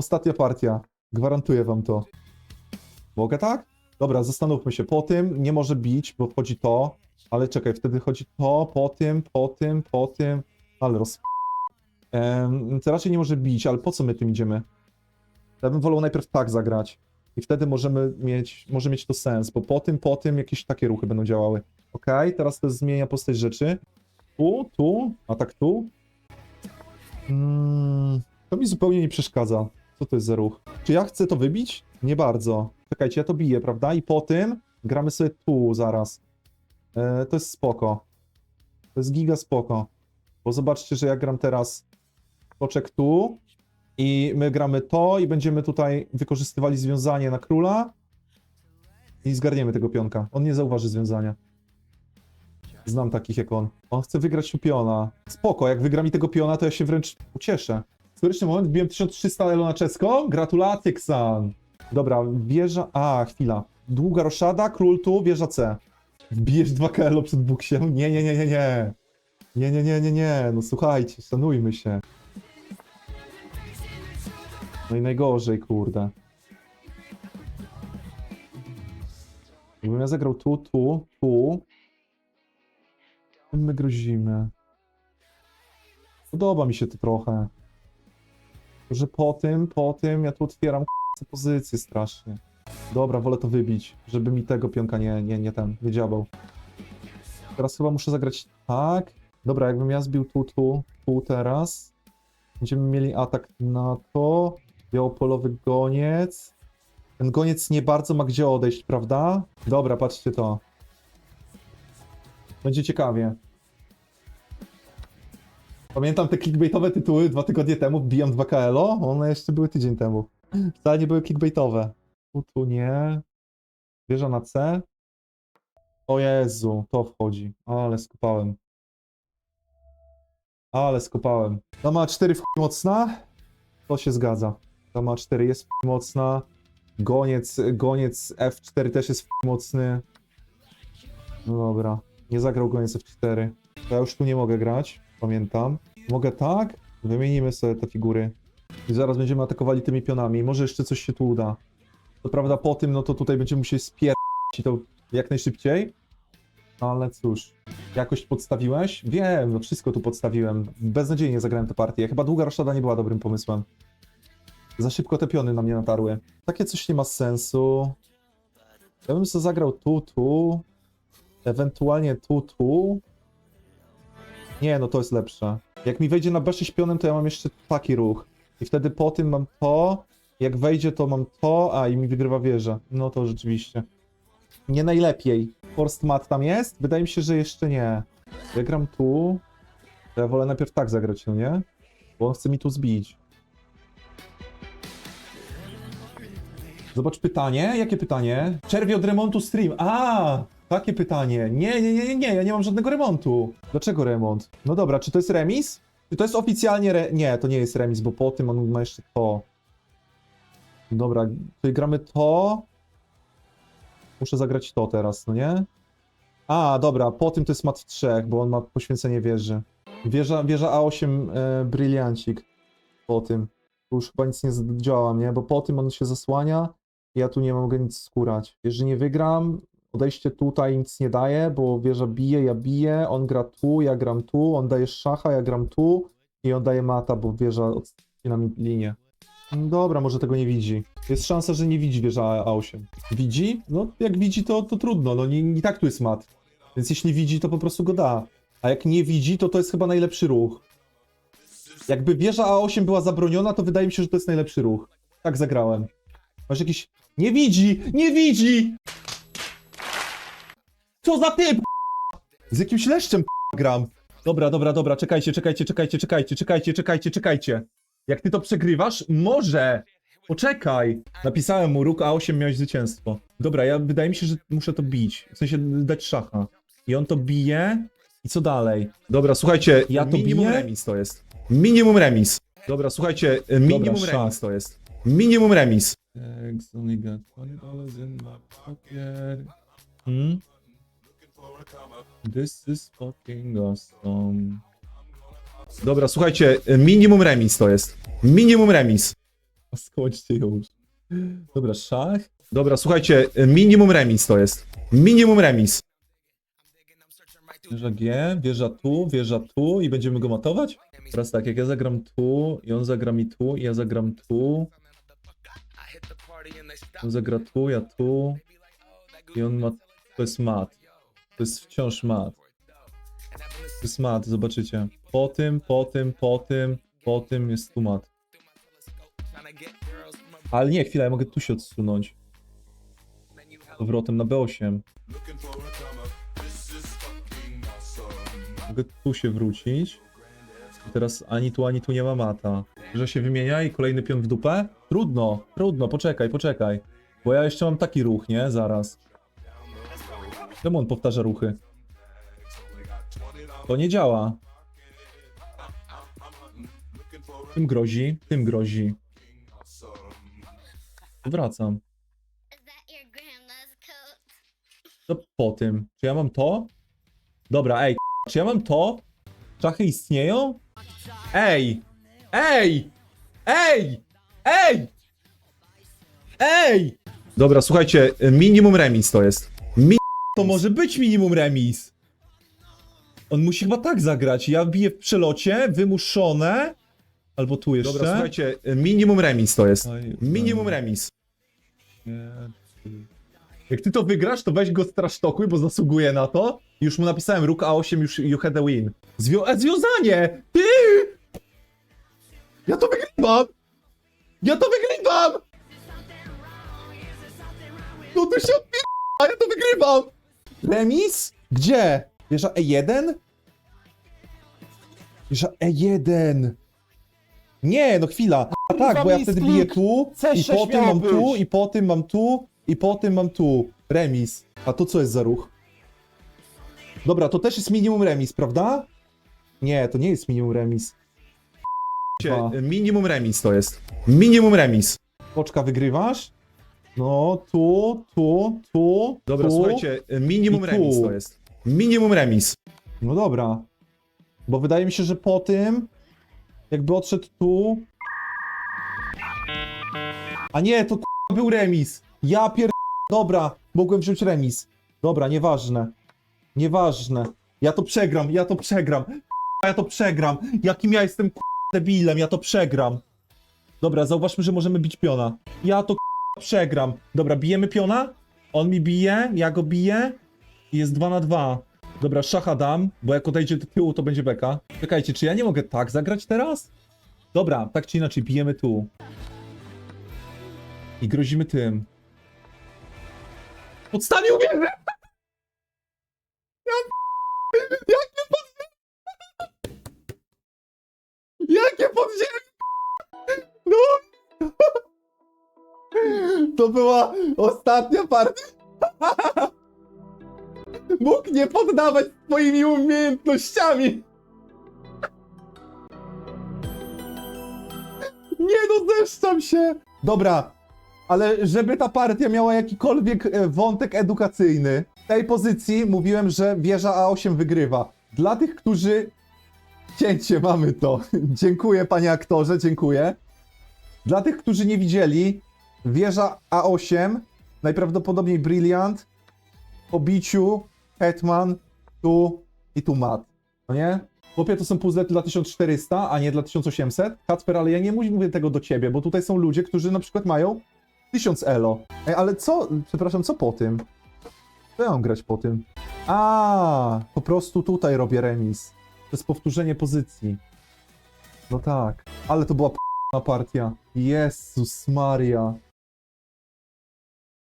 Ostatnia partia. Gwarantuję wam to. Mogę tak? Dobra, zastanówmy się. Po tym nie może bić, bo wchodzi to. Ale czekaj, wtedy chodzi to, po tym, po tym, po tym. Ale roz... Ehm, to raczej nie może bić, ale po co my tym idziemy? Ja bym wolał najpierw tak zagrać. I wtedy możemy mieć, może mieć to sens, bo po tym, po tym jakieś takie ruchy będą działały. Okej, teraz to zmienia postać rzeczy. Tu, tu, a tak tu. Mm, to mi zupełnie nie przeszkadza. Co to jest za ruch? Czy ja chcę to wybić? Nie bardzo. Czekajcie, ja to biję, prawda? I po tym gramy sobie tu zaraz. E, to jest spoko. To jest giga spoko. Bo zobaczcie, że ja gram teraz poczek tu i my gramy to i będziemy tutaj wykorzystywali związanie na króla i zgarniemy tego pionka. On nie zauważy związania. Znam takich jak on. On chce wygrać u piona. Spoko, jak wygra mi tego piona, to ja się wręcz ucieszę. Historyczny moment, wbiłem 1300 elo na czesko. Gratulacje, Ksan. Dobra, wieża... A, chwila. Długa roszada, król tu, wieża C. Wbijesz 2 elo przed buksiem? Nie, nie, nie, nie, nie. Nie, nie, nie, nie, nie. No słuchajcie, szanujmy się. No i najgorzej, kurde. Jakbym ja zagrał tu, tu, tu. My grozimy? Podoba mi się to trochę. Że po tym, po tym ja tu otwieram k***e pozycję strasznie. Dobra, wolę to wybić, żeby mi tego pionka nie, nie, nie ten, nie dziabał. Teraz chyba muszę zagrać tak. Dobra, jakbym ja zbił tu, tu, tu teraz. Będziemy mieli atak na to. Białopolowy goniec. Ten goniec nie bardzo ma gdzie odejść, prawda? Dobra, patrzcie to. Będzie ciekawie. Pamiętam te clickbaitowe tytuły dwa tygodnie temu, bijam 2 KLO, one jeszcze były tydzień temu. Wcale nie były clickbaitowe. Tu, tu nie. Wieża na C. O Jezu, to wchodzi. Ale skopałem. Ale skopałem. Dama 4 w mocna. To się zgadza. Dama 4 jest mocna. Goniec, goniec F4 też jest mocny. No dobra. Nie zagrał goniec F4. To ja już tu nie mogę grać. Pamiętam. Mogę tak? Wymienimy sobie te figury. I zaraz będziemy atakowali tymi pionami. Może jeszcze coś się tu uda. To prawda, po tym, no to tutaj będziemy musieli spierdać i to jak najszybciej. Ale cóż, jakość podstawiłeś? Wiem, no wszystko tu podstawiłem. Beznadziejnie zagrałem tę partię. Chyba długa roszada nie była dobrym pomysłem. Za szybko te piony na mnie natarły. Takie coś nie ma sensu. Ja bym sobie zagrał tu, tu. Ewentualnie tu, tu. Nie, no to jest lepsze. Jak mi wejdzie na B6 pionem, to ja mam jeszcze taki ruch. I wtedy po tym mam to. Jak wejdzie, to mam to, a i mi wygrywa wieża. No to rzeczywiście. Nie najlepiej. Forst mat tam jest? Wydaje mi się, że jeszcze nie. Ja gram tu. Ja wolę najpierw tak zagrać, no nie? Bo on chce mi tu zbić. Zobacz pytanie. Jakie pytanie? Czerwie od remontu stream. A, takie pytanie. Nie, nie, nie, nie. Ja nie mam żadnego remontu. Dlaczego remont? No dobra, czy to jest remis? Czy to jest oficjalnie re... Nie, to nie jest remis, bo po tym on ma jeszcze to. Dobra, tutaj gramy to. Muszę zagrać to teraz, no nie? A, dobra, po tym to jest mat w trzech, bo on ma poświęcenie wieży. Wieża, wieża A8 e. Po tym. Tu już chyba nic nie działa, nie? Bo po tym on się zasłania ja tu nie mogę nic skórać. Jeżeli nie wygram, odejście tutaj nic nie daje, bo wieża bije, ja biję, on gra tu, ja gram tu, on daje szacha, ja gram tu i on daje mata, bo wieża odcina mi linię. Dobra, może tego nie widzi. Jest szansa, że nie widzi wieża A8. Widzi? No, jak widzi, to, to trudno. No, nie, nie tak tu jest mat. Więc jeśli widzi, to po prostu go da. A jak nie widzi, to to jest chyba najlepszy ruch. Jakby wieża A8 była zabroniona, to wydaje mi się, że to jest najlepszy ruch. Tak zagrałem. Masz jakiś... Nie widzi! Nie widzi! Co za typ? Z jakimś leszczem gram. Dobra, dobra, dobra, czekajcie, czekajcie, czekajcie, czekajcie, czekajcie, czekajcie, czekajcie. Jak ty to przegrywasz? Może! Poczekaj! Napisałem mu, róg A8 miałeś zwycięstwo. Dobra, ja wydaje mi się, że muszę to bić. W sensie dać szacha. I on to bije. I co dalej? Dobra, słuchajcie, ja to Minimum biję. remis to jest. Minimum remis. Dobra, słuchajcie, minimum Dobra, remis to jest. Minimum remis. Eggs only got $20 in my pocket. Hmm? This is fucking awesome. Dobra, słuchajcie, minimum remis to jest. Minimum remis. Skończcie już. Dobra, szach. Dobra, słuchajcie, minimum remis to jest. Minimum remis. Wieża G, wieża tu, wieża tu i będziemy go matować? Teraz tak, jak ja zagram tu i on zagra mi tu i ja zagram tu. On zagra tu, ja tu. I on ma... To jest mat. To jest wciąż mat. To jest mat, zobaczycie. Po tym, po tym, po tym, po tym jest tu mat. Ale nie, chwila, ja mogę tu się odsunąć. Powrotem na B8. Mogę tu się wrócić. I teraz ani tu, ani tu nie ma mata. Że się wymienia i kolejny pion w dupę? Trudno, trudno, poczekaj, poczekaj. Bo ja jeszcze mam taki ruch, nie? Zaraz. Czemu on powtarza ruchy? To nie działa. Tym grozi, tym grozi. Wracam. To po tym. Czy ja mam to? Dobra, ej, czy ja mam to? Czachy istnieją? Ej! Ej! Ej! Ej! Ej! Dobra, słuchajcie, minimum remis to jest. Mi to może być minimum remis. On musi chyba tak zagrać. Ja biję w przelocie, wymuszone. Albo tu jeszcze. Dobra, słuchajcie, minimum remis to jest. Minimum remis. Jak ty to wygrasz, to weź go strasztokuj, bo zasługuje na to. Już mu napisałem, Rook A8 już you had a win. E, związanie! Ty! Ja to wygrywam! Ja to wygrywam! No to się odpie... ja to wygrywam! Remis? Gdzie? Wieża E1? Wieża E1! Nie, no chwila. A tak, bo ja wtedy biję tu, i C6 po tym miało mam tu, i po tym mam tu, i po tym mam tu. Remis. A to co jest za ruch? Dobra, to też jest minimum remis, prawda? Nie, to nie jest minimum remis. Dwa. Minimum remis to jest. Minimum remis. Poczka, wygrywasz? No, tu, tu, tu. Dobra, tu. słuchajcie, minimum i tu. remis to jest. Minimum remis. No dobra. Bo wydaje mi się, że po tym, jakby odszedł tu. A nie, to k***a był remis. Ja pier... Dobra, mogłem wziąć remis. Dobra, nieważne. Nieważne. Ja to przegram, ja to przegram. Ja to przegram. Jakim ja jestem debilem, ja to przegram. Dobra, zauważmy, że możemy bić piona. Ja to przegram. Dobra, bijemy piona. On mi bije, ja go biję. I jest 2 na 2. Dobra, szacha dam, bo jak odejdzie do tyłu, to będzie beka. Czekajcie, czy ja nie mogę tak zagrać teraz? Dobra, tak czy inaczej, bijemy tu. I grozimy tym. Podstawił wieżę! Ja... Jakie podziemie! Jakie podziemie! No! To była ostatnia partia. Mógł nie poddawać swoimi umiejętnościami. Nie no, zeszczam się. Dobra, ale żeby ta partia miała jakikolwiek e, wątek edukacyjny, w tej pozycji mówiłem, że wieża A8 wygrywa. Dla tych, którzy... Cięcie, mamy to. dziękuję panie aktorze, dziękuję. Dla tych, którzy nie widzieli, wieża A8, najprawdopodobniej Brilliant, biciu, Hetman, tu i tu mat. No nie? Chłopie, to są puzzle dla 1400, a nie dla 1800. Kacper, ale ja nie mówię tego do ciebie, bo tutaj są ludzie, którzy na przykład mają 1000 elo. Ej, ale co, przepraszam, co po tym? Co ja mam grać po tym? A, po prostu tutaj robię remis. To jest powtórzenie pozycji. No tak. Ale to była p***na partia. Jezus Maria.